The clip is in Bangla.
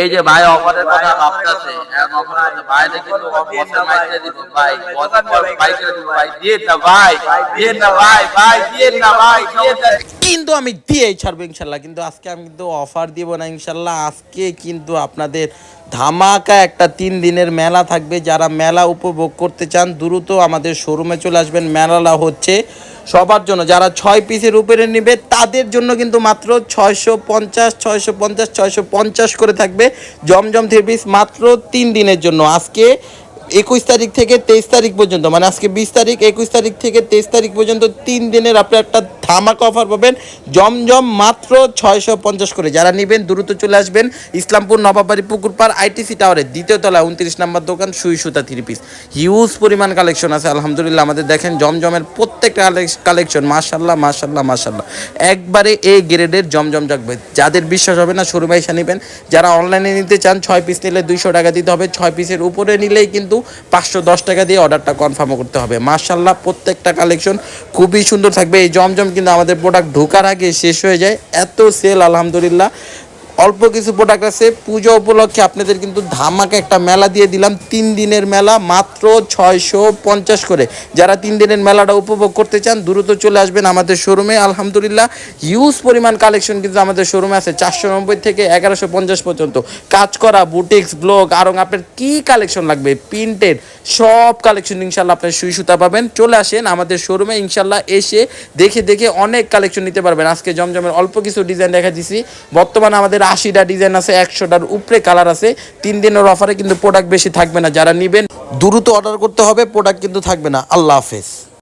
এই যে ভাই অফারের কথা ভাবতেছে কিন্তু অফারে মাইতে দিব। ভাই ভাই ভাই, দিয়ে না ভাই, দিয়ে না ভাই ভাই, দিয়ে না ভাই কিন্তু আমি দিয়েই ছাড়বো ইনশাল্লাহ, কিন্তু আজকে আমি কিন্তু অফার দিব না ইনশাল্লাহ। আজকে কিন্তু আপনাদের ধামাকা একটা তিন দিনের মেলা থাকবে। যারা মেলা উপভোগ করতে চান, দ্রুত আমাদের শোরুমে চলে আসবেন। মেলাটা হচ্ছে সবার জন্য। যারা ছয় পিসের উপরে নেবে, তাদের জন্য কিন্তু মাত্র ছয়শো পঞ্চাশ ছয়শো পঞ্চাশ ছয়শো পঞ্চাশ করে থাকবে জমজম থ্রি পিস মাত্র তিন দিনের জন্য। আজকে একুশ তারিখ থেকে তেইশ তারিখ পর্যন্ত মানে আজকে বিশ তারিখ, একুশ তারিখ থেকে তেইশ তারিখ পর্যন্ত তিন দিনের আপনি একটা ধামাকা অফার পাবেন, জমজম মাত্র ছয়শো পঞ্চাশ করে। যারা নেবেন, দ্রুত চলে আসবেন, ইসলামপুর নবাবাড়ি পুকুরপাড়, আইটিসি টাওয়ারে দ্বিতীয় তলায় উনত্রিশ নাম্বার দোকান, সুই সুতা থ্রি পিস হিউজ পরিমাণ কালেকশন আছে, আলহামদুলিল্লাহ। আমাদের দেখেন, জমজমের প্রত্যেকটা কালেকশন মাশাল্লাহ মাশাল্লাহ মাশাল্লাহ একবারে এ গ্রেডের জমজম থাকবে। যাদের বিশ্বাস হবে না শোরুমে এসে নেবেন। যারা অনলাইনে নিতে চান, ছয় পিস নিলে দুইশো টাকা দিতে হবে। ছয় পিসের উপরে নিলেই কিন্তু পাঁচশো দশ টাকা দিয়ে অর্ডারটা কনফার্ম করতে হবে। মার্শাল্লাহ প্রত্যেকটা কালেকশন খুবই সুন্দর থাকবে। এই জমজম কিন্তু আমাদের প্রোডাক্ট ঢোকার আগে শেষ হয়ে যায়। এত সেল আলহামদুলিল্লাহ। অল্প কিছু প্রোডাক্ট আছে। পুজো উপলক্ষে আপনাদের কিন্তু ধামাকা একটা মেলা দিয়ে দিলাম। তিন দিনের মেলা মাত্র ছয়শো পঞ্চাশ করে। যারা তিন দিনের মেলাটা উপভোগ করতে চান, দ্রুত চলে আসবেন আমাদের শোরুমে আলহামদুলিল্লাহ হিউজ পরিমাণ কালেকশন কিন্তু আমাদের শোরুমে আছে, চারশো নব্বই থেকে এগারোশো পঞ্চাশ পর্যন্ত। কাজ করা বুটিক্স ব্লগ আরং, আপনার কী কালেকশন লাগবে? প্রিন্টেড সব কালেকশন ইনশাল্লাহ আপনার সুই সুতা পাবেন। চলে আসেন আমাদের শোরুমে ইনশাল্লাহ এসে দেখে দেখে অনেক কালেকশন নিতে পারবেন। আজকে জমজমের অল্প কিছু ডিজাইন দেখা দিছি বর্তমানে আমাদের আশিটা ডিজাইন আছে, একশোটার উপরে কালার আছে। তিন দিনের অফারে কিন্তু প্রোডাক্ট বেশি থাকবে না। যারা নেবেন, দ্রুত অর্ডার করতে হবে প্রোডাক্ট কিন্তু থাকবে না। আল্লাহ হাফেজ।